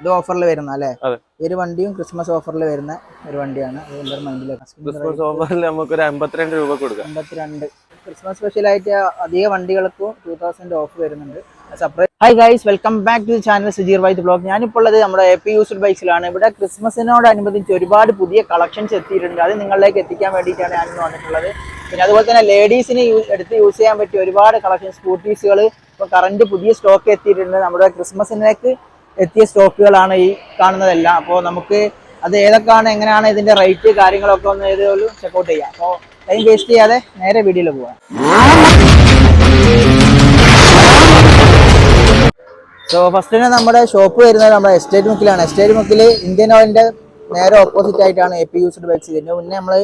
ഇത് ഓഫറിൽ വരുന്ന അല്ലേ? ഒരു വണ്ടിയും ക്രിസ്മസ് ഓഫറിൽ വരുന്ന ഒരു വണ്ടിയാണ്. ക്രിസ്മസ് ഓഫറിൽ നമുക്കൊരു അമ്പത്തിരണ്ട് രൂപ കൊടുക്കാം. അമ്പത്തിരണ്ട്. ക്രിസ്മസ് സ്പെഷ്യലായിട്ട് അധിക വണ്ടികൾക്കും ടൂ തൗസൻഡ് ഓഫ് വരുന്നുണ്ട്. Separate hi guys welcome back to channel Sujeer white blog ഞാനിപ്പോൾ ഉള്ളത് നമ്മുടെ എ പി യൂസ്ഡ് ബൈക്സിലാണ് ഇവിടെ ക്രിസ്മസിനോടനുബന്ധിച്ച് ഒരുപാട് പുതിയ കളക്ഷൻസ് എത്തിയിട്ടുണ്ട്. അത് നിങ്ങളിലേക്ക് എത്തിക്കാൻ വേണ്ടിയിട്ടാണ് ഞാൻ വന്നിട്ടുള്ളത്. പിന്നെ അതുപോലെ തന്നെ ലേഡീസിന് എടുത്ത് യൂസ് ചെയ്യാൻ പറ്റിയ ഒരുപാട് കളക്ഷൻ സ്കൂട്ടീസുകൾ ഇപ്പോൾ കറണ്ട് പുതിയ സ്റ്റോക്ക് എത്തിയിട്ടുണ്ട്. നമ്മുടെ ക്രിസ്മസിലേക്ക് എത്തിയ സ്റ്റോക്കുകളാണ് ഈ കാണുന്നതെല്ലാം. അപ്പോൾ നമുക്ക് അത് ഏതൊക്കെയാണ് എങ്ങനെയാണ് ഇതിന്റെ റേറ്റ് കാര്യങ്ങളൊക്കെ ഒന്ന് ഏതൊരു ചെക്കൗട്ട് ചെയ്യാം. അപ്പോൾ ടൈം വേസ്റ്റ് ചെയ്യാതെ നേരെ വീഡിയോയിൽ പോവാം. സോ ഫസ്റ്റ് തന്നെ നമ്മുടെ ഷോപ്പ് വരുന്നത് നമ്മുടെ എസ്റ്റേറ്റ് മുക്കിലാണ് എസ്റ്റേറ്റ് മുക്കിൽ ഇന്ത്യൻ ഓയിലിന്റെ നേരെ ഓപ്പോസിറ്റ് ആയിട്ടാണ് എ പി യൂസ്ഡ് ബൈക്സ് ഇതിന്റെ മുന്നേ നമ്മൾ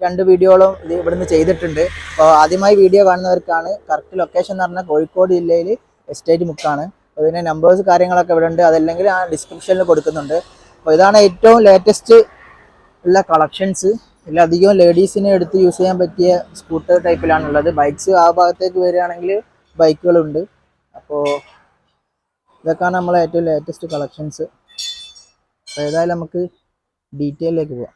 രണ്ട് വീഡിയോകളും ഇത് ഇവിടുന്ന് ചെയ്തിട്ടുണ്ട്. അപ്പോൾ ആദ്യമായി വീഡിയോ കാണുന്നവർക്കാണ് കറക്റ്റ് ലൊക്കേഷൻ എന്ന് പറഞ്ഞാൽ കോഴിക്കോട് ജില്ലയിൽ എസ്റ്റേറ്റ് മുക്കാണ് ഇതിന്റെ നമ്പേഴ്സ് കാര്യങ്ങളൊക്കെ ഇവിടെ ഉണ്ട് അതല്ലെങ്കിൽ ആ ഡിസ്ക്രിപ്ഷനിൽ കൊടുക്കുന്നുണ്ട്. അപ്പോൾ ഇതാണ് ഏറ്റവും ലേറ്റസ്റ്റ് ഉള്ള കളക്ഷൻസ് ഇതിലധികം ലേഡീസിന് എടുത്ത് യൂസ് ചെയ്യാൻ പറ്റിയ സ്കൂട്ടർ ടൈപ്പിലാണുള്ളത് ബൈക്ക്സ് ആ ഭാഗത്തേക്ക് വരികയാണെങ്കിൽ ബൈക്കുകളുണ്ട് അപ്പോൾ ഇതൊക്കെയാണ് നമ്മളെ ഏറ്റവും ലേറ്റസ്റ്റ് കളക്ഷൻസ് അപ്പോൾ ഏതായാലും നമുക്ക് ഡീറ്റെയിലേക്ക് പോവാം.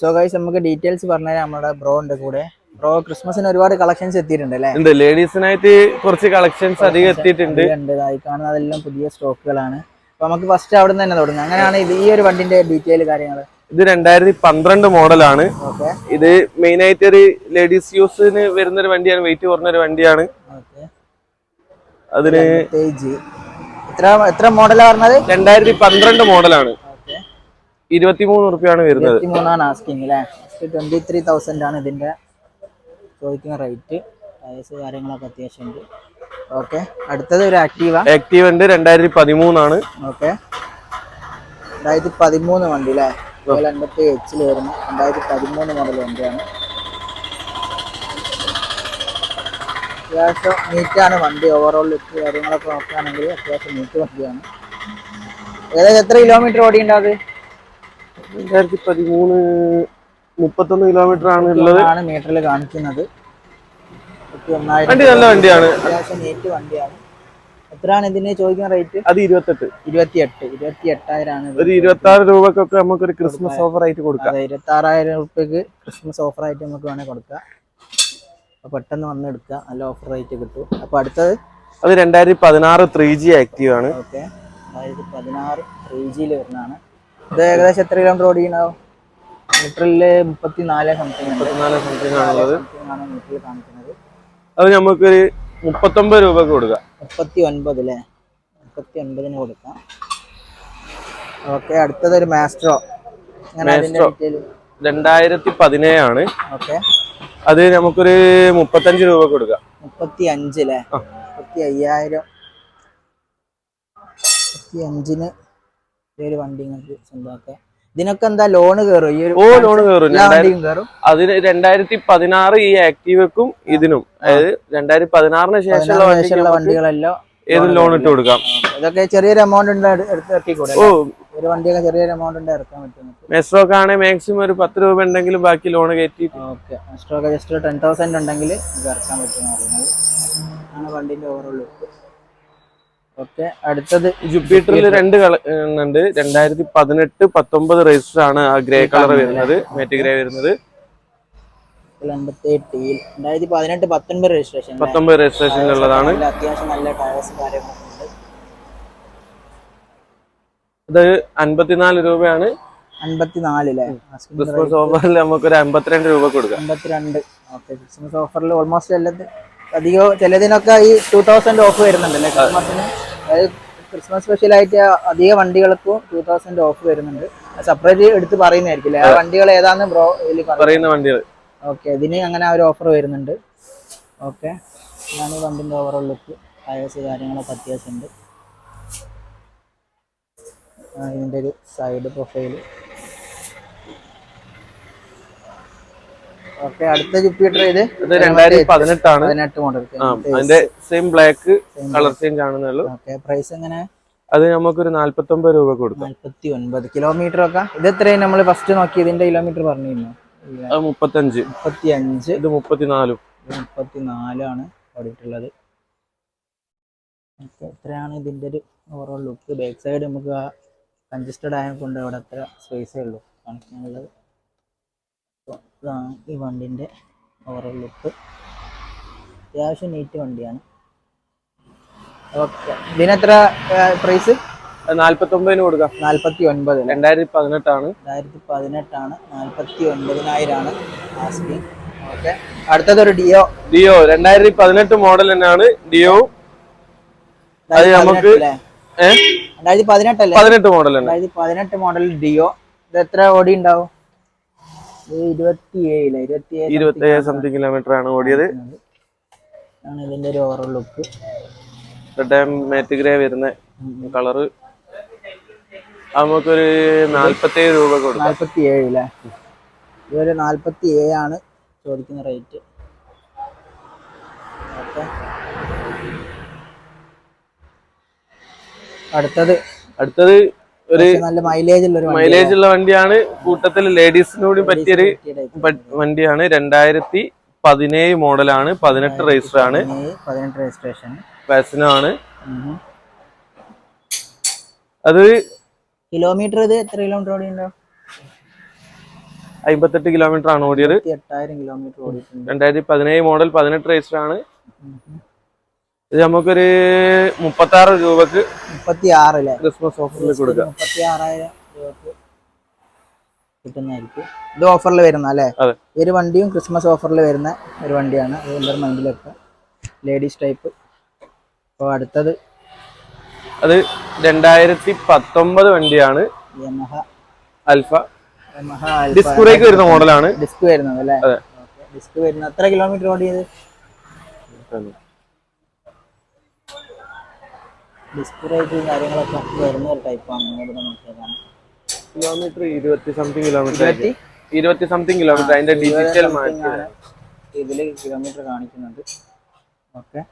സോ ഗൈസ് നമുക്ക് ഡീറ്റെയിൽസ് പറഞ്ഞുതരാം. നമ്മുടെ ബ്രോ ഉണ്ട് കൂടെ. ബ്രോ ക്രിസ്മസിന് ഒരുപാട് കളക്ഷൻസ് എത്തിയിട്ടുണ്ട് അല്ലേ? ഉണ്ട്. ലേഡീസിനായിട്ട് കുറച്ച് കളക്ഷൻസ് അധികം എത്തിയിട്ടുണ്ട്. ഉണ്ട് ഈ കാണുന്നതെല്ലാം പുതിയ സ്റ്റോക്കുകളാണ്. അപ്പോൾ നമുക്ക് ഫസ്റ്റ് അവിടെ തന്നെ തുടങ്ങാം. അങ്ങനെയാണ് ഇത് ഈ ഒരു വണ്ടിന്റെ ഡീറ്റെയിൽ കാര്യങ്ങൾ ഇത് രണ്ടായിരത്തി പന്ത്രണ്ട് മോഡലാണ്. ഇത് മെയിൻ ആയിട്ട് ഒരു ലേഡീസ് യൂസിന് വരുന്ന ഒരു വണ്ടിയാണ്. വെയിറ്റ് കുറഞ്ഞ ഒരു വണ്ടിയാണ് അതിന് എത്ര എത്ര മോഡലാ പറഞ്ഞത്? രണ്ടായിരത്തി പന്ത്രണ്ട് മോഡലാണ്. ഇരുപത്തിമൂന്ന് റുപ്യാണ് വരുന്നത്. ആണ് ഇതിന്റെ ചോദിക്കുന്ന റേറ്റ് ടയേഴ്സ് കാര്യങ്ങളൊക്കെ അത്യാവശ്യം ഉണ്ട്. ഓക്കെ അടുത്തത് ഒരു ആക്റ്റീവ ആക്റ്റീവ് ഉണ്ട് രണ്ടായിരത്തി പതിമൂന്നാണ് ഓക്കെ രണ്ടായിരത്തി പതിമൂന്ന് വണ്ടി അല്ലേ എൺപത്തി എച്ചിൽ വരുന്ന. രണ്ടായിരത്തി പതിമൂന്ന് മോഡൽ വണ്ടിയാണ്. അത്യാവശ്യം നീറ്റാണ് വണ്ടി. ഓവറോൾ ലുക്ക് കാര്യങ്ങളൊക്കെ നോക്കുകയാണെങ്കിൽ അത്യാവശ്യം നീറ്റ് വണ്ടിയാണ്. ഏകദേശം എത്ര കിലോമീറ്റർ ഓടിയുണ്ടാവും രണ്ടായിരത്തി പതിമൂന്ന് മുപ്പത്തൊന്ന് കിലോമീറ്റർ ആണ് ഉള്ളത്. ആണ് മീറ്ററിൽ കാണിക്കുന്നത്. വണ്ടി നല്ല വണ്ടിയാണ്. അത്യാവശ്യം നീറ്റ് വണ്ടിയാണ്. എത്രയാണ് ഇതിന് ചോദിക്കുന്ന റേറ്റ് അത് ഇരുപത്തെട്ട്. ഇരുപത്തിയെട്ട് ഇരുപത്തി എട്ടായിരമാണ് ഒരു ഇരുപത്തി ആറ് രൂപക്കൊക്കെ നമുക്ക് ഒരു ക്രിസ്മസ് ഓഫർ ആയിട്ട് കൊടുക്കാം. ഇരുപത്തി ആറായിരം റുപ്യക്ക് ക്രിസ്മസ് ഓഫർ ആയിട്ട് നമുക്ക് വേണേൽ കൊടുക്കാം. അപ്പൊ പെട്ടെന്ന് വന്ന് എടുക്കാം നല്ല ഓഫർ റേറ്റ് കിട്ടും. അപ്പൊ അടുത്തത്? അത് രണ്ടായിരത്തി പതിനാറ് ത്രീ ജി ആക്റ്റീവ് ആണ്. ഓക്കെ. രണ്ടായിരത്തി പതിനാറ് ത്രീ ജിയിൽ വരുന്നതാണ്. ഇത് ഏകദേശം എത്ര കിലോമീറ്റർ ഓടിയുണ്ടാവും മീറ്ററിൽ മുപ്പത്തി നാല് സംതിങ് മുപ്പത്തിനാല് സംതിങ് ആണുള്ളത് ആണ് മീറ്ററിൽ കാണിക്കുന്നത്. അത് നമുക്കൊരു മുപ്പത്തൊമ്പത് രൂപക്ക് കൊടുക്കാം. മുപ്പത്തി ഒൻപത് അല്ലേ മുപ്പത്തി ഒൻപതിന് കൊടുക്കാം ഓക്കെ അടുത്തത് ഒരു മാസ്ട്രോ. ഡീറ്റെയിൽ രണ്ടായിരത്തി പതിനേഴാണ് ഓക്കെ. അത് നമുക്കൊരു മുപ്പത്തഞ്ച് രൂപ കൊടുക്കാം. മുപ്പത്തി അഞ്ച് അല്ലേ ആ. മുപ്പത്തി അയ്യായിരം മുപ്പത്തി അഞ്ചിന് ഒരു വണ്ടി നിങ്ങൾക്ക് സ്വന്തമാക്കാം. ഇതിനൊക്കെ എന്താ ലോണ് കയറും ഈ ഒരു ഓ ലോൺ കയറും എല്ലാ വണ്ടിയും കയറും അതിന് രണ്ടായിരത്തി പതിനാറ് ഈ ആക്റ്റീവക്കും ഇതിനും. അതായത് രണ്ടായിരത്തി പതിനാറിന് ശേഷമുള്ള വണ്ടികളെല്ലാം ഏതും ലോൺ ഇട്ട് കൊടുക്കാം? ഇതൊക്കെ ചെറിയൊരു എമൗണ്ട് ഉണ്ട് ഇറക്കിക്കൂടെ ഓ. ഒരു വണ്ടിയൊക്കെ ചെറിയൊരു എമൗണ്ട് ഉണ്ട് ഇറക്കാൻ പറ്റും. നമുക്ക് മെസ്ട്രോക്ക് ആണെങ്കിൽ മാക്സിമം ഒരു പത്ത് രൂപ ഉണ്ടെങ്കിലും ബാക്കി ലോൺ കയറ്റി okay. Stock just ten thousand ഉണ്ടെങ്കിൽ ഇറക്കാൻ പറ്റുമെന്ന് പറയുന്നത്. ആണ് വണ്ടിന്റെ ഓവറോൾ ഓക്കെ അടുത്തത് ജുപ്പിറ്ററിൽ രണ്ട് ഉണ്ട്. രണ്ടായിരത്തി പതിനെട്ട് പത്തൊമ്പത് രജിസ്റ്റർ ആണ് ആ ഗ്രേ കളർ വരുന്നത്. മേറ്റ് ഗ്രേ വരുന്നത്. രണ്ടായിരത്തി പതിനെട്ട് പത്തൊൻപത് രജിസ്ട്രേഷൻ പത്തൊമ്പത് രജിസ്ട്രേഷനിലുള്ളതാണ് നല്ല അത്യാവശ്യം നല്ല ടയേഴ്സ് കാര്യങ്ങളൊക്കെ ഇത് അൻപത്തിനാല് രൂപയാണ്. ക്രിസ്മസ് ഓഫറിൽ നമുക്കൊരു അമ്പത്തിരണ്ട് രൂപ കൊടുക്കാം. അമ്പത്തിരണ്ട് ഓക്കെ ക്രിസ്മസ് ഓഫറിൽ ഓൾമോസ്റ്റ് അധികം ചിലതിനൊക്കെ ഈ ടൂ തൗസൻഡ് ഓഫ് വരുന്നുണ്ട് അല്ലേ ക്രിസ്മസിന് അതായത് ക്രിസ്മസ് സ്പെഷ്യലായിട്ട് അധിക വണ്ടികൾക്കും ടൂ തൗസൻഡ് ഓഫ് വരുന്നുണ്ട്. സെപ്പറേറ്റ് എടുത്ത് പറയുന്നതായിരിക്കില്ലേ ആ വണ്ടികൾ ഏതാന്ന് ബ്രോ ഇതിൽ പറയും പറയുന്ന വണ്ടികൾ. ഓക്കെ ഇതിന് അങ്ങനെ ഒരു ഓഫർ വരുന്നുണ്ട്. ഓക്കെ ഞാൻ ഈ വണ്ടിന്റെ ഓവറോൾ ലുക്ക് ടയേഴ്സ് കാര്യങ്ങളൊക്കെ അത്യാവശ്യമുണ്ട് ഇതിന്റെ ഒരു സൈഡ് പ്രൊഫൈൽ ഓക്കെ അടുത്ത ജുപ്പിറ്റർ ഇത് ഇത് രണ്ടായിരത്തി പതിനെട്ടാണ് പതിനെട്ട് മോഡൽ അതിന്റെ സെയിം ബ്ലാക്ക് കളർ ചേഞ്ച് ആണെന്നുള്ളൂ. ഓക്കെ പ്രൈസ് എങ്ങനെ? അത് നമുക്കൊരു നാല്പത്തി ഒമ്പത് രൂപ കൊടുക്കും. നാൽപ്പത്തി ഒൻപത് കിലോമീറ്റർ ഒക്കെ? ഇത് എത്രയും നമ്മൾ ഫസ്റ്റ് നോക്കി ഇതിന്റെ കിലോമീറ്റർ പറഞ്ഞിരുന്നു അത് മുപ്പത്തഞ്ച്. മുപ്പത്തി അഞ്ച് ഇത് മുപ്പത്തിനാലും. മുപ്പത്തിനാലാണ് ഓടിയിട്ടുള്ളത്. എത്രയാണ് ഇതിന്റെ ഒരു ഓവറോൾ ലുക്ക് ബാക്ക് സൈഡ് നമുക്ക് കൺജസ്റ്റഡ് ആയ കൊണ്ട് അവിടെ അത്ര സ്പേസേ ഉള്ളൂ. കാണിക്കാനുള്ളത്. ഇതാണ് ഈ വണ്ടിന്റെ ഓവറോൾ ലുക്ക് അത്യാവശ്യം നീറ്റ് വണ്ടിയാണ്. ഓക്കെ ഇതിനെത്ര പ്രൈസ് നാല്പത്തൊമ്പതിന് കൊടുക്കാം. നാൽപ്പത്തി ഒൻപത് രണ്ടായിരത്തി പതിനെട്ടാണ് രണ്ടായിരത്തി പതിനെട്ടാണ് നാൽപ്പത്തി ഒൻപതിനായിരമാണ് ആസ്കിങ് ഓക്കെ അടുത്തതൊരു ഡിയോ ഡിയോ രണ്ടായിരത്തി പതിനെട്ട് മോഡൽ തന്നെയാണ് ഡിയോ അത് നമുക്ക് രണ്ടായിരത്തി പതിനെട്ടല്ലേ പതിനെട്ട് മോഡൽ രണ്ടായിരത്തി പതിനെട്ട് മോഡൽ ഡിയോ ഇത് എത്ര ഓടി ഉണ്ടാവും? സംതിങ് കിലോമീറ്റർ ആണ് ഓടിയത്. ആണ് ഇതിന്റെ ഒരു ഓവറോൾ ലുക്ക് മാറ്റ് ഗ്രേ വരുന്ന കളറ് നമുക്കൊരു നാല്പത്തി ഏഴ് രൂപ കൊടുക്കാം. ഇതൊരു ആണ് ചോദിക്കുന്ന റേറ്റ് അടുത്തത്. അടുത്തത് ഒരു നല്ല മൈലേജ് ഉള്ള ഒരു മൈലേജ് ഉള്ള വണ്ടിയാണ്. കൂട്ടത്തിൽ ലേഡീസിനോട് പറ്റിയൊരു വണ്ടിയാണ്. രണ്ടായിരത്തി പതിനേഴ് മോഡലാണ്. പതിനെട്ട് രജിസ്റ്റർ ആണ്. പതിനെട്ട് രജിസ്ട്രേഷൻ ആണ്. അത് കിലോമീറ്റർ ഇത് എത്ര കിലോമീറ്റർ ഓടിയുണ്ടോ അമ്പത്തെട്ട് കിലോമീറ്റർ ആണ് ഓടിയത്. എട്ടായിരം കിലോമീറ്റർ ഓടിയിട്ടുണ്ട്. രണ്ടായിരത്തി പതിനേഴ് മോഡൽ പതിനെട്ട് രജിസ്റ്റർ ആണ്. ഇത് നമുക്കൊരു മുപ്പത്തി ആറ് രൂപക്ക് മുപ്പത്തി ആറില്ലേ ക്രിസ്മസ് ഓഫറിൽ കൊടുക്കാം. മുപ്പത്തി ആറായിരം രൂപക്ക് കിട്ടുന്നതായിരിക്കും. ഇത് ഓഫറിൽ വരുന്ന അല്ലേ? അതെ. ഈ ഒരു വണ്ടിയും ക്രിസ്മസ് ഓഫറിൽ വരുന്ന ഒരു വണ്ടിയാണ്. എല്ലാവരും മൈൻഡിലൊക്കെ ലേഡീസ് ടൈപ്പ് അപ്പോൾ അടുത്തത്. അത് രണ്ടായിരത്തി പത്തൊമ്പത് വണ്ടിയാണ് Yamaha Alpha Yamaha disc brake വരുന്ന മോഡലാണ് ഡിസ്ക് വരുന്നത് അല്ലേ. ഡിസ്ക് വരുന്നത് എത്ര കിലോമീറ്റർ ഓടിയത്? ബ്രേക്കും കാര്യങ്ങളൊക്കെ വരുന്ന ഒരു ടൈപ്പാണ് ഇങ്ങോട്ട് നോക്കിയതാണ് കിലോമീറ്റർ ഇരുപത്തി സംതിങ് കിലോമീറ്റർ ഇരുപത്തി? സംതിങ് കിലോമീറ്റർ അതിന്റെ ഡിജിറ്റൽ ഇതിൽ കിലോമീറ്റർ കാണിക്കുന്നുണ്ട്. ഓക്കെ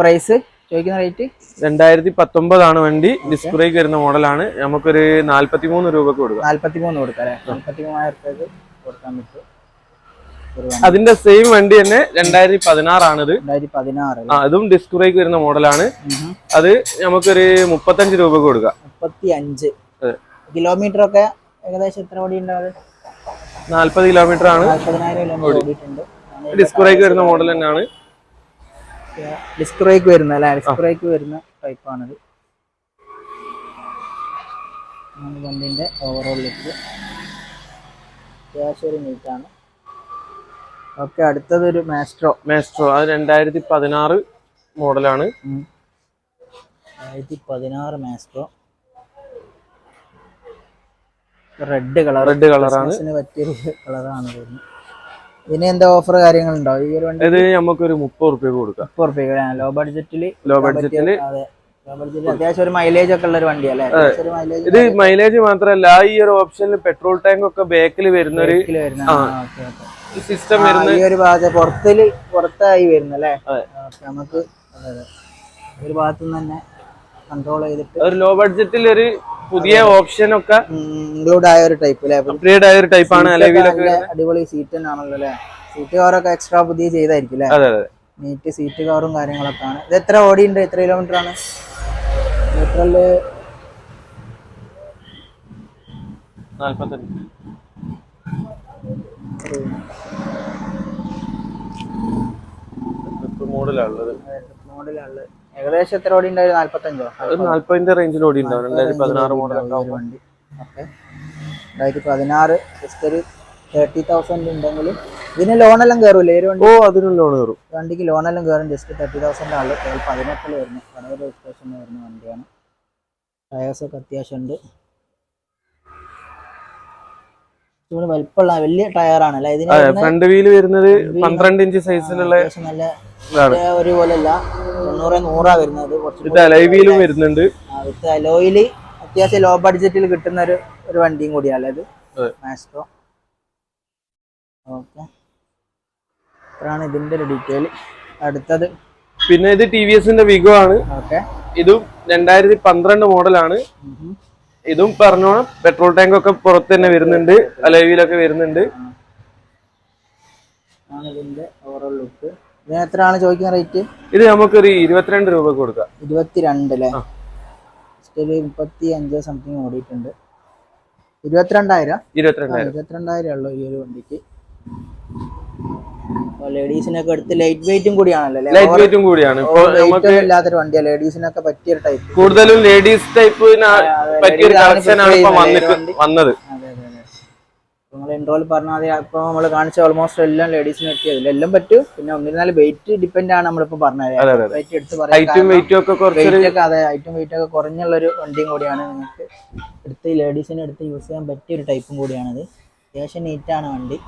പ്രൈസ് ചോദിക്കുന്ന റേറ്റ് രണ്ടായിരത്തി പത്തൊമ്പതാണ് വണ്ടി. ഡിസ്ക് ബ്രേക്ക് വരുന്ന മോഡലാണ്. നമുക്കൊരു നാല്പത്തി മൂന്ന് രൂപക്ക് കൊടുക്കാം. നാല്പത്തി മൂന്ന് കൊടുക്കാം അല്ലേ? നാല്പത്തി മൂവായിരത്തേക്ക് കൊടുക്കാൻ പറ്റും. അതിന്റെ സെയിം വണ്ടി തന്നെ രണ്ടായിരത്തി പതിനാറാണിത് ആ അതും ഡിസ്ക് ബ്രേക്ക് വരുന്ന മോഡലാണ്. അത് നമുക്കൊരു മുപ്പത്തഞ്ച് രൂപ കൊടുക്കാം. മുപ്പത്തി അഞ്ച്. കിലോമീറ്റർ ഒക്കെ ഏകദേശം എത്ര ഓടി നാല്പത് കിലോമീറ്റർ ആണ് ഡിസ്ക് ബ്രേക്ക് വരുന്ന മോഡൽ തന്നെയാണ്. ഡിസ്ക് ബ്രേക്ക് വരുന്ന അല്ലെ? ഡിസ്ക് ബ്രേക്ക് വരുന്ന ടൈപ്പാണിത് വണ്ടിന്റെ ഓവറോൾ ലുക്ക് അത്യാവശ്യം ഒരു നീറ്റാണ് ഓക്കെ അടുത്തതൊരു മാസ്ട്രോ മാസ്ട്രോ അത് രണ്ടായിരത്തി പതിനാറ് മോഡലാണ് രണ്ടായിരത്തി പതിനാറ് മാസ്ട്രോ റെഡ് കളർ റെഡ് കളറാണ് പറ്റിയൊരു കളറാണ് വരുന്നത്. ഇതിന് എന്താ ഓഫർ കാര്യങ്ങളുണ്ടോ? ഈ ഒരു വണ്ടി ഇത് നമുക്കൊരു മുപ്പത് റുപ്യ കൊടുക്കാം. മുപ്പത് റുപ്യ ലോ ബഡ്ജറ്റിൽ ലോ ബഡ്ജറ്റിൽ അതെ ലോ ബഡ്ജറ്റിൽ അത്യാവശ്യം ഒരു മൈലേജ് ഒക്കെ ഉള്ള ഒരു വണ്ടിയല്ലേ അല്ലേ ഇത് മൈലേജ് മാത്രല്ല ഈ ഒരു ഓപ്ഷനിൽ പെട്രോൾ ടാങ്ക് ഒക്കെ ബാക്കിൽ വരുന്ന ഒരു. സിസ്റ്റം വരുന്ന ഈ ഒരു ഭാഗത്ത് പുറത്തിൽ പുറത്തായി വരുന്നല്ലേ. നമുക്ക് ഒരു ഭാഗത്തു നിന്ന് തന്നെ കൺട്രോൾ ചെയ്തിട്ട് ഒരു ലോ ബഡ്ജറ്റിൽ ഒരു പുതിയ ഓപ്ഷൻ ഒക്കെ ഇൻക്ലൂഡ് ആയ ഒരു ടൈപ്പ് അല്ലേ? അപ്ഗ്രേഡ് ആയ ഒരു ടൈപ്പാണ് ആണ് അടിപൊളി സീറ്റ് തന്നെയാണല്ലോ അല്ലേ? സീറ്റ് കവറൊക്കെ എക്സ്ട്രാ പുതിയ ചെയ്തായിരിക്കും അല്ലേ? അതെ അതെ നീറ്റ് സീറ്റ് കവറും കാര്യങ്ങളൊക്കെ ആണ് ഇത് എത്ര ഓടിയുണ്ട്? എത്ര കിലോമീറ്റർ ആണ്? ന്യൂട്രൽ നാല്പത്തഞ്ച്. മോഡലാണുള്ളത്. മോഡലാണ് ഏകദേശം എത്ര ഓടി ഉണ്ടായിരുന്നു നാല്പത്തഞ്ചോ? നാല്പതിന്റെ റേഞ്ചിൽ ഓടി ഉണ്ടാവും. രണ്ടായിരത്തി പതിനാറ് മോഡലൊക്കെ വണ്ടി. ഓക്കെ. രണ്ടായിരത്തി പതിനാറ് ജസ്റ്റ് ഒരു തേർട്ടി തൗസൻഡ് ഉണ്ടെങ്കിൽ ഇതിന് ലോണെല്ലാം കയറൂലേ ഒരു വണ്ടി ഓ അതിനും ലോൺ കയറും വണ്ടിക്ക് ലോണെല്ലാം കയറും ജസ്റ്റ് തേർട്ടി തൗസൻഡ് ആണ്. പതിനെട്ടിൽ വരുന്നത് പഴയ രജിസ്ട്രേഷനിൽ വരുന്ന വണ്ടിയാണ്. ടയേഴ്സൊക്കെ അത്യാവശ്യം ഉണ്ട്. ഇവിടെ വലിപ്പമുള്ള വലിയ ടയറാണ് അല്ലെ? ഇതിന് ഫ്രണ്ട് വീൽ വരുന്നത് പന്ത്രണ്ട് ഇഞ്ച് സൈസിലുള്ള നല്ല ഇതാണ്. ഒരു പോലെയല്ല. തൊണ്ണൂറ് നൂറാ വരുന്നത്. കുറച്ച് വരുന്നുണ്ട്. വിത്ത് അലോയിൽ അത്യാവശ്യം ലോ ബഡ്ജറ്റിൽ കിട്ടുന്ന ഒരു ഒരു വണ്ടിയും കൂടിയാണ് ഇത്? Maestro okay. ഇത്രയാണ് ഇതിന്റെ ഒരു ഡീറ്റെയിൽ അടുത്തത്. പിന്നെ ഇത് ടി വി എസിന്റെ വിഗോ ആണ്. ഓക്കെ. ഇതും രണ്ടായിരത്തി പന്ത്രണ്ട് മോഡലാണ് ഇതും പറഞ്ഞോണം. പെട്രോൾ ടാങ്ക് ഒക്കെ പുറത്ത് തന്നെ വരുന്നുണ്ട്. അലവിയിലൊക്കെ വരുന്നുണ്ട്. ഇതിന്റെ ഓവറോൾ ലുക്ക് ഇതിന് എത്രയാണ് ചോദിക്കുന്ന റേറ്റ് ഇത് നമുക്കൊരു ഇരുപത്തിരണ്ട് രൂപ കൊടുക്കാം. ഇരുപത്തിരണ്ട് അല്ലേ? മുപ്പത്തി അഞ്ച് സംതിങ് ഓടിയിട്ടുണ്ട്. ഇരുപത്തിരണ്ടായിരം? ഇരുപത്തിരണ്ടായിരം. ഇരുപത്തിരണ്ടായിരം ഉള്ളു ഈ ഒരു വണ്ടിക്ക്. ലേഡീസിനൊക്കെ എടുത്ത് ലൈറ്റ് വെയിറ്റും കൂടിയാണല്ലോ ലൈറ്റ് വെയിറ്റും കൂടിയാണ്. ഇല്ലാത്തൊരു വണ്ടിയാണ് ലേഡീസിനൊക്കെ പറ്റിയ ടൈപ്പ് കൂടുതലും ലേഡീസ് ടൈപ്പ് പറ്റിയ കളക്ഷൻ ഇപ്പൊ വന്നത്. നിങ്ങൾ എൻറോൾ പറഞ്ഞാൽ ഇപ്പൊ നമ്മൾ കാണിച്ച ഓൾമോസ്റ്റ് എല്ലാം ലേഡീസിന് പറ്റിയത് എല്ലാം പറ്റും. പിന്നെ ഒന്നിരുന്നാലും വെയിറ്റ് ഡിപ്പെൻഡ് ആണ് നമ്മളിപ്പോ പറഞ്ഞത്. വെയിറ്റ് എടുത്ത് ഹൈറ്റും പറയാം അതെ ഐറ്റം വെയിറ്റ് ഒക്കെ കുറഞ്ഞുള്ള ഒരു വണ്ടിയും കൂടിയാണ് നിങ്ങൾക്ക് എടുത്ത് ലേഡീസിന് എടുത്ത് യൂസ് ചെയ്യാൻ പറ്റിയ ഒരു ടൈപ്പും കൂടിയാണത്. അത്യാവശ്യം നീറ്റാണ് വണ്ടി.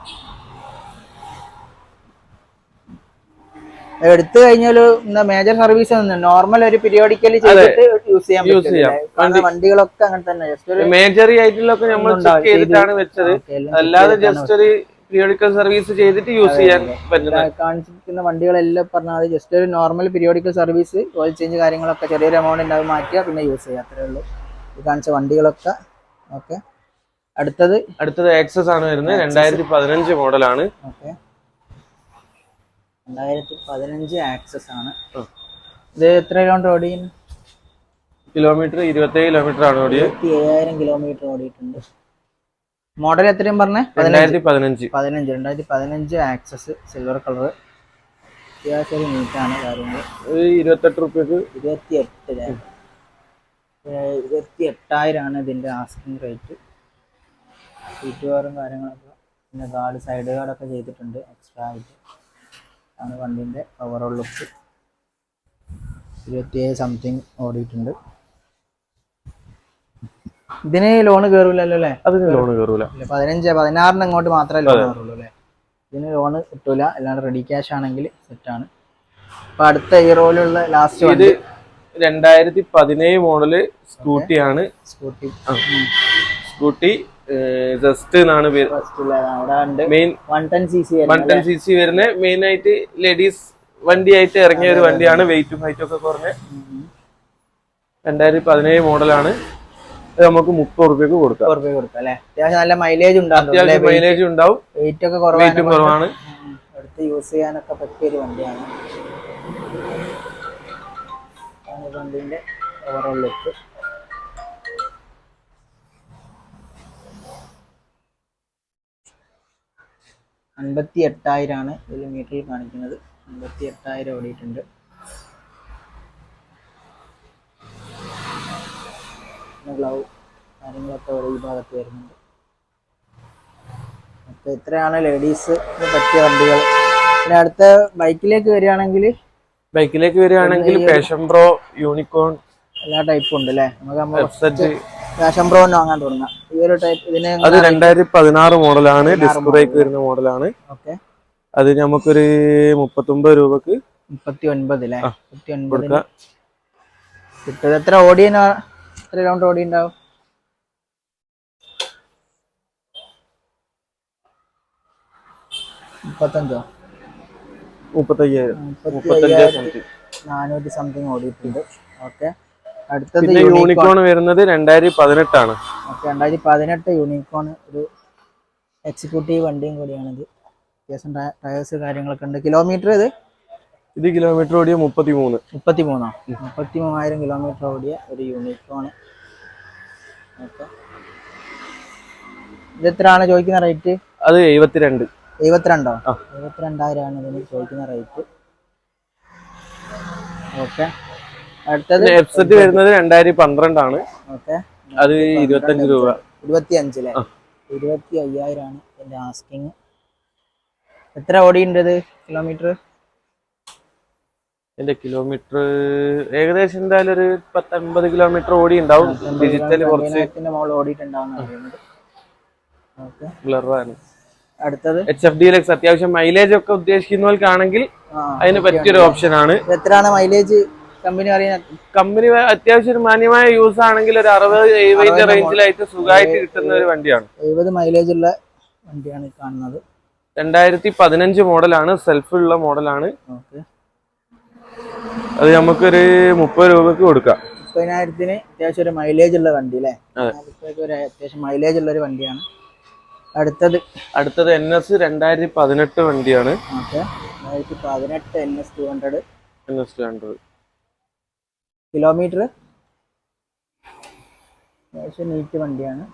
എടുത്തു കഴിഞ്ഞാൽ എന്താ മേജർ സർവീസ് ഒന്നും നോർമൽ ഒരു പീരിയോഡിക്കലി ചെയ്തിട്ട് യൂസ് ചെയ്യാൻ യൂസ് ചെയ്യാം. വണ്ടികളൊക്കെ അങ്ങനെ തന്നെ. ജസ്റ്റ് ആയിട്ടുള്ളൊക്കെ നമ്മൾ ചെക്ക് ചെയ്തിട്ടാണ് വെച്ചത്. അല്ലാതെ ജസ്റ്റ് ഒരു പീരിയോഡിക്കൽ സർവീസ് ചെയ്തിട്ട് യൂസ് ചെയ്യാൻ പറ്റുന്ന കാണിച്ചിരിക്കുന്ന വണ്ടികളെല്ലാം പറഞ്ഞാൽ ജസ്റ്റ് ഒരു normal periodical service oil change കാര്യങ്ങളൊക്കെ ചെറിയൊരു എമൗണ്ട് ഉണ്ടാവും മാറ്റുക പിന്നെ യൂസ് ചെയ്യുക അത്രേ ഉള്ളൂ. ഈ കാണിച്ച വണ്ടികളൊക്കെ. ഓക്കെ അടുത്തത്? അടുത്തത് ആക്സസ് ആണ് വരുന്നത്. രണ്ടായിരത്തി പതിനഞ്ച് മോഡലാണ് ഓക്കെ രണ്ടായിരത്തി പതിനഞ്ച് ആക്സസ് ആണ്. ഇത് എത്ര കിലോമീറ്റർ ഓടി? കിലോമീറ്റർ ഇരുപത്തേഴ് കിലോമീറ്റർ ആണ് ഓടിയത് ഇരുപത്തി ഏഴായിരം കിലോമീറ്റർ ഓടിയിട്ടുണ്ട്. മോഡൽ എത്രയും പറഞ്ഞേ? രണ്ടായിരത്തി പതിനഞ്ച് പതിനഞ്ച്. രണ്ടായിരത്തി പതിനഞ്ച് ആക്സസ് സിൽവർ കളർ അത്യാവശ്യം നീറ്റാണ് കാര്യങ്ങൾ ഇരുപത്തെട്ട് റുപ്യക്ക്. ഇരുപത്തി എട്ട് ഇരുപത്തി എട്ടായിരമാണ് ഇതിന്റെ ആസ്കിങ് റേറ്റ് സീറ്റ് കവറും കാര്യങ്ങളൊക്കെ. പിന്നെ ഗാർഡ് സൈഡ് ഗാർഡൊക്കെ ചെയ്തിട്ടുണ്ട് എക്സ്ട്രാ ആയിട്ട്. ആണ് വണ്ടീന്റെ ഓവറോൾ ലുക്ക് ഇരുപത്തിയേഴ് സംതിങ് ഓടിയിട്ടുണ്ട്. ഇതിന് ലോൺ കയറൂലല്ലോ അല്ലേ? അതിന് ലോൺ കയറൂല പതിനഞ്ച് പതിനാറിന് അങ്ങോട്ട് മാത്രമേ ലോൺ കയറുള്ളൂ അല്ലേ? ഇതിന് ലോൺ കിട്ടൂല അല്ലാണ്ട് റെഡി ക്യാഷ് ആണെങ്കിൽ സെറ്റാണ് അപ്പൊ അടുത്ത ഈ റോയിലുള്ള ലാസ്റ്റ് ഇത് രണ്ടായിരത്തി പതിനേഴ് മോഡൽ സ്കൂട്ടിയാണ്. സ്കൂട്ടി. സ്കൂട്ടി ജസ്റ്റ് എന്നാണ് വൺ സി സി വരുന്ന മെയിൻ ആയിട്ട് ലേഡീസ് വണ്ടിയായിട്ട് ഇറങ്ങിയ ഒരു വണ്ടിയാണ്. വെയിറ്റും ഹൈറ്റും ഒക്കെ കുറഞ്ഞ. രണ്ടായിരത്തി പതിനേഴ് മോഡലാണ്. നമുക്ക് മുപ്പത് റുപ്യക്ക് കൊടുക്കാം. റുപ്യ കൊടുക്കാം അല്ലേ? അത്യാവശ്യം നല്ല മൈലേജ് ഉണ്ടാവും മൈലേജ് ഉണ്ടാവും. വെയിറ്റ് ഒക്കെ വെയിറ്റും കുറവാണ്. കുറവാണ് എടുത്ത് യൂസ് ചെയ്യാനൊക്കെ പറ്റിയ ഒരു വണ്ടിയാണ്. വണ്ടിന്റെ ഓവറോൾ ലുക്ക് അൻപത്തി എട്ടായിരമാണ് ഇതിൽ മീറ്ററിൽ കാണിക്കുന്നത്. അൻപത്തി എട്ടായിരം ഓടിയിട്ടുണ്ട് ഗ്ലൗ കാര്യങ്ങളൊക്കെ ഓരോ ഈ ഭാഗത്ത് വരുന്നുണ്ട്. അപ്പോൾ ഇത്രയാണ് ലേഡീസ് പറ്റിയ വണ്ടികൾ. പിന്നെ അടുത്ത ബൈക്കിലേക്ക് വരികയാണെങ്കിൽ ബൈക്കിലേക്ക് വരികയാണെങ്കിൽ പേഷൻ പ്രോ യൂണിക്കോൺ എല്ലാ ടൈപ്പും ഉണ്ട് അല്ലേ നമുക്ക് നമ്മൾ ഫാഷൻ പ്രോ വാങ്ങാൻ തുടങ്ങാം. ഈ ഒരു ടൈപ്പ് ഇതിന് അത് രണ്ടായിരത്തി പതിനാറ് മോഡലാണ് ഡിസ്ക് ബ്രേക്ക് വരുന്ന മോഡലാണ്. ഓക്കെ. അത് നമുക്കൊരു മുപ്പത്തൊമ്പത് രൂപക്ക് മുപ്പത്തി ഒൻപത് അല്ലേ മുപ്പത്തി ഒൻപത് കൊടുക്കാം എത്ര ഓടിയന എത്ര റൗണ്ട് ഓടി ഉണ്ടാവും? മുപ്പത്തഞ്ചോ? മുപ്പത്തയ്യായിരം. മുപ്പത്തി മുപ്പത്തഞ്ച് സംതിങ് നാനൂറ്റി സംതിങ് ഓടിയിട്ടുണ്ട്. ഓക്കെ. അടുത്തത് യൂണിക്കോൺ വരുന്നത് രണ്ടായിരത്തി പതിനെട്ടാണ് രണ്ടായിരത്തി പതിനെട്ട് യൂണിക്കോൺ ഒരു എക്സിക്യൂട്ടീവ് വണ്ടിയും കൂടിയാണിത്. അത്യാവശ്യം ടയേഴ്സ് കാര്യങ്ങളൊക്കെ ഉണ്ട്. കിലോമീറ്റർ ഇത് ഇത് കിലോമീറ്റർ ഓടിയ മുപ്പത്തി മൂന്ന് മുപ്പത്തി മൂന്നോ മുപ്പത്തി മൂവായിരം കിലോമീറ്റർ ഓടിയ ഒരു യൂണിക്കോൺ ഇത് എത്രയാണ് ചോദിക്കുന്ന റേറ്റ് അത് എഴുപത്തിരണ്ട്. എഴുപത്തിരണ്ടോ. എഴുപത്തിരണ്ടായിരമാണ് ഇതിന് ചോദിക്കുന്ന റേറ്റ് ഓക്കെ. അടുത്തത് എഫ്സെറ്റ് വരുന്നത് രണ്ടായിരത്തി പന്ത്രണ്ടാണ് ഓക്കെ. അത് ഇരുപത്തഞ്ച് രൂപ. ഇരുപത്തി അഞ്ചല്ലേ ഇരുപത്തി അയ്യായിരം ആണ് എന്റെ ആസ്കിങ് എത്ര ഓടിയുണ്ടത് കിലോമീറ്റർ എന്റെ കിലോമീറ്റർ ഏകദേശം എന്തായാലും ഒരു പത്തൊൻപത് കിലോമീറ്റർ ഓടി ഉണ്ടാവും ഡിജിറ്റൽ കുറച്ച് അടുത്തത്? എച്ച് എഫ് ഡിയിലെക്സ് അത്യാവശ്യം മൈലേജ് ഒക്കെ ഉദ്ദേശിക്കുന്നവർക്കാണെങ്കിൽ അതിന് പറ്റിയൊരു ഓപ്ഷൻ ആണ്. എത്രയാണ് മൈലേജ് കമ്പനി കമ്പനി അത്യാവശ്യം ഒരു മാന്യമായ യൂസ് ആണെങ്കിൽ ഒരു അറുപത് എഴുപതിന്റെ റേഞ്ചിലായിട്ട് സുഖമായിട്ട് കിട്ടുന്ന ഒരു വണ്ടിയാണ്. എഴുപത് മൈലേജ് ഉള്ള വണ്ടിയാണ് കാണുന്നത്. രണ്ടായിരത്തി പതിനഞ്ച് മോഡലാണ് സെൽഫ് ഉള്ള മോഡലാണ്. അത് നമുക്കൊരു മുപ്പത് രൂപക്ക് കൊടുക്കാം. മുപ്പതിനായിരത്തിന് അത്യാവശ്യം ഒരു മൈലേജ് ഉള്ള വണ്ടി അല്ലേ. ഒരു അത്യാവശ്യം മൈലേജ് ഉള്ള ഒരു വണ്ടിയാണ്. അടുത്തത്. അടുത്തത് എൻ എസ് രണ്ടായിരത്തി പതിനെട്ട് വണ്ടിയാണ്. ഓക്കെ. രണ്ടായിരത്തി പതിനെട്ട് N S two hundred N S two hundred kilometre? അത്യാവശ്യം നീറ്റ് വണ്ടിയാണ്.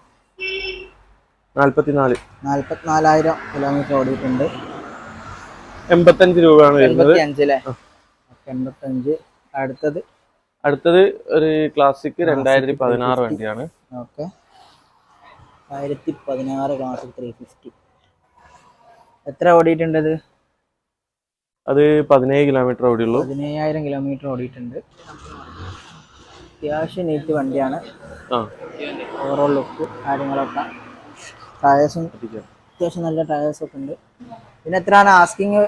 നാല്പത്തിനാല്. നാല്പത്തിനാലായിരം കിലോമീറ്റർ ഓടിയിട്ടുണ്ട്. എൺപത്തഞ്ച് രൂപയാണ് വരുന്നത്. എൺപത്തഞ്ച്. അടുത്തത്? അടുത്തത് ഒരു ക്ലാസിക് രണ്ടായിരത്തി പതിനാറ് വണ്ടിയാണ്. ഓക്കെ. ആയിരത്തി പതിനാറ് ക്ലാസ് ത്രീ ഫിഫ്റ്റി എത്ര ഓടിയിട്ടുണ്ട് അത് പതിനേഴ് കിലോമീറ്റർ ഓടിയുള്ളൂ. പതിനേഴായിരം കിലോമീറ്റർ ഓടിയിട്ടുണ്ട്. അത്യാവശ്യം നീറ്റ് വണ്ടിയാണ്. ഓവറോൾ ലുക്ക് കാര്യങ്ങളൊക്കെ. ടയേഴ്സും അത്യാവശ്യം നല്ല ടയേഴ്സ് ഒക്കെ ഉണ്ട്. പിന്നെ എത്രയാണ് ആസ്കിങ്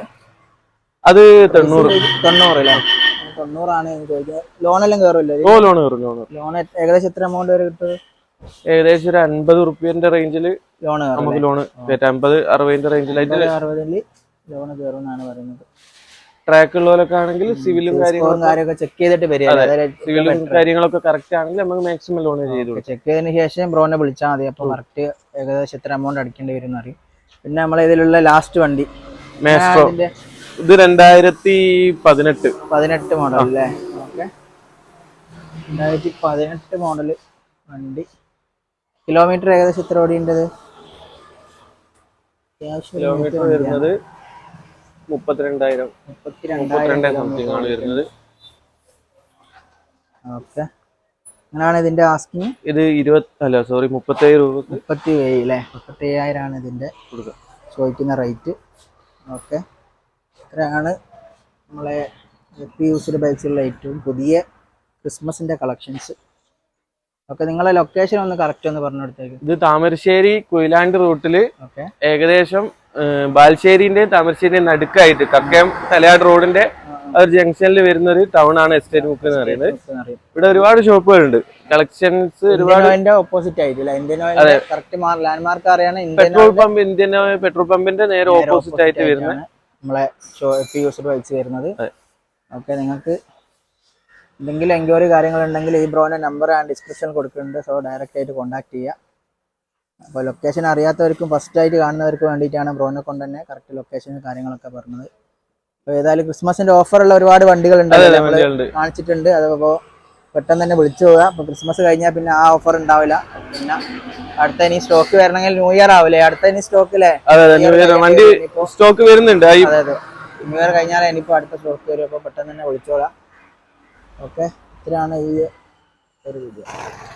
അത് തൊണ്ണൂറ്. തൊണ്ണൂറ് അല്ലേ? തൊണ്ണൂറാണ് ചോദിക്കുന്നത് ലോണെല്ലാം കയറുമല്ലോ ഓ ലോൺ കയറും ലോൺ ലോൺ ഏകദേശം എത്ര എമൗണ്ട് വരെ കിട്ടും? ഏകദേശം ഒരു അൻപത് റുപ്യന്റെ റേഞ്ചിൽ ലോൺ നമുക്ക് ലോൺ അമ്പത് അറുപതിന്റെ റേഞ്ചിലായിട്ട് അറുപതിൽ ലോൺ കയറും എന്നാണ് പറയുന്നത്. ട്രാക്ക് ഉള്ളവരൊക്കെ ആണെങ്കിൽ സിവിലും കാര്യങ്ങളും സ്കോറും ചെക്ക് ചെയ്തിട്ട് വരിക. സിവിലും കാര്യങ്ങളൊക്കെ കറക്റ്റ് ആണെങ്കിൽ നമുക്ക് മാക്സിമം ലോൺ ചെയ്ത് ചെക്ക് ചെയ്തതിന് ശേഷം ബ്രോനെ വിളിച്ചാൽ മതി. അപ്പോൾ കറക്റ്റ് ഏകദേശം എത്ര എമൗണ്ട് അടിക്കേണ്ടി വരും അറിയും. പിന്നെ നമ്മളെ ഇതിലുള്ള ലാസ്റ്റ് വണ്ടി. മാസ്ട്രോ ഇത് രണ്ടായിരത്തി പതിനെട്ട്. പതിനെട്ട് മോഡൽ അല്ലേ? ഓക്കെ. രണ്ടായിരത്തി പതിനെട്ട് മോഡൽ വണ്ടി. കിലോമീറ്റർ ഏകദേശം എത്ര ഓടിയുണ്ടത് കിലോമീറ്റർ വരുന്നത് മുപ്പത്തിരണ്ടായിരം. മുപ്പത്തി രണ്ടായിരം മുപ്പത്തിരണ്ട് സംതിങ് ആണ് വരുന്നത്. ഓക്കെ. അങ്ങനെയാണ് ഇതിന്റെ ആസ്കിങ് ഇത് ഇരുപത്തി അല്ല സോറി മുപ്പത്തേഴ് രൂപ. മുപ്പത്തി ഏഴ് അല്ലേ മുപ്പത്തി ആണ് ഇതിന്റെ ചോദിക്കുന്ന റേറ്റ് ഓക്കെ. ഇത്രയാണ് നമ്മളെ യൂസ്ഡ് ബൈക്സുള്ള ഏറ്റവും പുതിയ ക്രിസ്മസിന്റെ കളക്ഷൻസ് ഓക്കെ നിങ്ങളെ ലൊക്കേഷൻ ഒന്ന് കറക്റ്റ് ഒന്ന് പറഞ്ഞു കൊടുത്തേക്ക്. ഇത് താമരശ്ശേരി കൊയിലാണ്ട് റൂട്ടിൽ ഓക്കെ. ഏകദേശം ഏഹ്, ബാലുശ്ശേരിന്റെയും താമരശ്ശേരിയും നടുക്കായിട്ട് കക്കയം തലയാട് റോഡിന്റെ ഒരു ജംഗ്ഷനിൽ വരുന്ന ഒരു ടൗൺ ആണ് എസ്റ്റേറ്റ് മുക്ക് എന്ന് പറയുന്നത്. ഇവിടെ ഒരുപാട് ഷോപ്പുകളുണ്ട്. കളക്ഷൻസ് ഒരുപാട് opposite petrol pump Indian petrol പമ്പിന്റെ നേരെ ഓപ്പോസിറ്റ് ആയിട്ട് വരുന്ന നമ്മളെ ബൈക്സ് വരുന്നത്. ഓക്കെ നിങ്ങൾക്ക് എന്തെങ്കിലും എൻക്വയറി കാര്യങ്ങളുണ്ടെങ്കിൽ ഈ ബ്രോന്റെ നമ്പർ ഞാൻ ഡിസ്ക്രിപ്ഷൻ കൊടുക്കുന്നുണ്ട്. സോ ഡയറക്റ്റ് ആയിട്ട് കോൺടാക്ട് ചെയ്യുക അപ്പോൾ ലൊക്കേഷൻ അറിയാത്തവർക്കും ഫസ്റ്റ് ആയിട്ട് കാണുന്നവർക്ക് വേണ്ടിയിട്ടാണ് ബ്രോനെ കൊണ്ട് തന്നെ കറക്റ്റ് ലൊക്കേഷനും കാര്യങ്ങളൊക്കെ പറഞ്ഞത്. അപ്പോൾ ഏതായാലും ക്രിസ്മസിന്റെ ഓഫറുള്ള ഒരുപാട് വണ്ടികൾ ഉണ്ട്. നമ്മൾ കാണിച്ചിട്ടുണ്ട്. അതപ്പോൾ പെട്ടെന്ന് തന്നെ വിളിച്ചു പോവുക അപ്പോൾ ക്രിസ്മസ് കഴിഞ്ഞാൽ പിന്നെ ആ ഓഫർ ഉണ്ടാവില്ല. പിന്നെ അടുത്ത ഇനി സ്റ്റോക്ക് വരണമെങ്കിൽ ന്യൂ ഇയർ ആവില്ലേ? അടുത്ത ഇനി സ്റ്റോക്കില്ലേ വണ്ടി സ്റ്റോക്ക് വരുന്നുണ്ട്. അതെ അതെ. ന്യൂ ഇയർ കഴിഞ്ഞാൽ ഇനിയിപ്പോൾ അടുത്ത സ്റ്റോക്ക് വരും. അപ്പോൾ പെട്ടെന്ന് തന്നെ വിളിച്ചോളാം ഓക്കെ ഇത്രയാണ് ഈ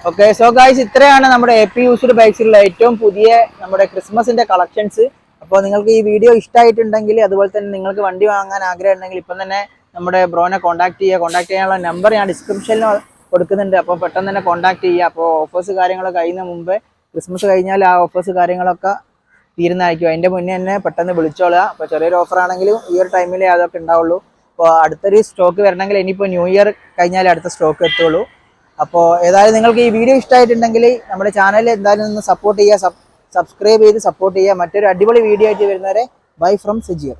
ഓക്കെ സോ ഗായ്സ് ഇത്രയാണ് നമ്മുടെ എ പി യൂസ്ഡ് ബൈക്സിലുള്ള ഏറ്റവും പുതിയ നമ്മുടെ ക്രിസ്മസിന്റെ കളക്ഷൻസ്. അപ്പോൾ നിങ്ങൾക്ക് ഈ വീഡിയോ ഇഷ്ടമായിട്ടുണ്ടെങ്കിൽ അതുപോലെ തന്നെ നിങ്ങൾക്ക് വണ്ടി വാങ്ങാൻ ആഗ്രഹം ഉണ്ടെങ്കിൽ ഇപ്പം തന്നെ നമ്മുടെ ബ്രോനെ കോൺടാക്ട് ചെയ്യുക. കോൺടാക്ട് ചെയ്യാനുള്ള നമ്പർ ഞാൻ ഡിസ്ക്രിപ്ഷനിൽ കൊടുക്കുന്നുണ്ട്. അപ്പോൾ പെട്ടെന്ന് തന്നെ കോൺടാക്ട് ചെയ്യുക. അപ്പോൾ ഓഫേഴ്സ് കാര്യങ്ങളൊക്കെ കഴിയുന്ന മുമ്പേ ക്രിസ്മസ് കഴിഞ്ഞാൽ ആ ഓഫേഴ്സ് കാര്യങ്ങളൊക്കെ തീരുന്നതായിരിക്കും. അതിന്റെ മുന്നേ തന്നെ പെട്ടെന്ന് വിളിച്ചോളുക. അപ്പോൾ ചെറിയൊരു ഓഫർ ആണെങ്കിലും ഈ ഒരു ടൈമിലേ അതൊക്കെ ഉണ്ടാവുള്ളൂ. അപ്പോൾ അടുത്തൊരു സ്റ്റോക്ക് വരണമെങ്കിൽ ഇനിയിപ്പോൾ ന്യൂ ഇയർ കഴിഞ്ഞാലേ അടുത്ത സ്റ്റോക്ക് എത്തുള്ളൂ. അപ്പോൾ ഏതായാലും നിങ്ങൾക്ക് ഈ വീഡിയോ ഇഷ്ടമായിട്ടുണ്ടെങ്കിൽ നമ്മുടെ ചാനൽ എന്തായാലും ഒന്ന് സപ്പോർട്ട് ചെയ്യുക സബ്സ്ക്രൈബ് ചെയ്ത് സപ്പോർട്ട് ചെയ്യുക മറ്റൊരു അടിപൊളി വീഡിയോ ആയിട്ട് വരുന്നവരെ ബൈ ഫ്രം സജിയർ.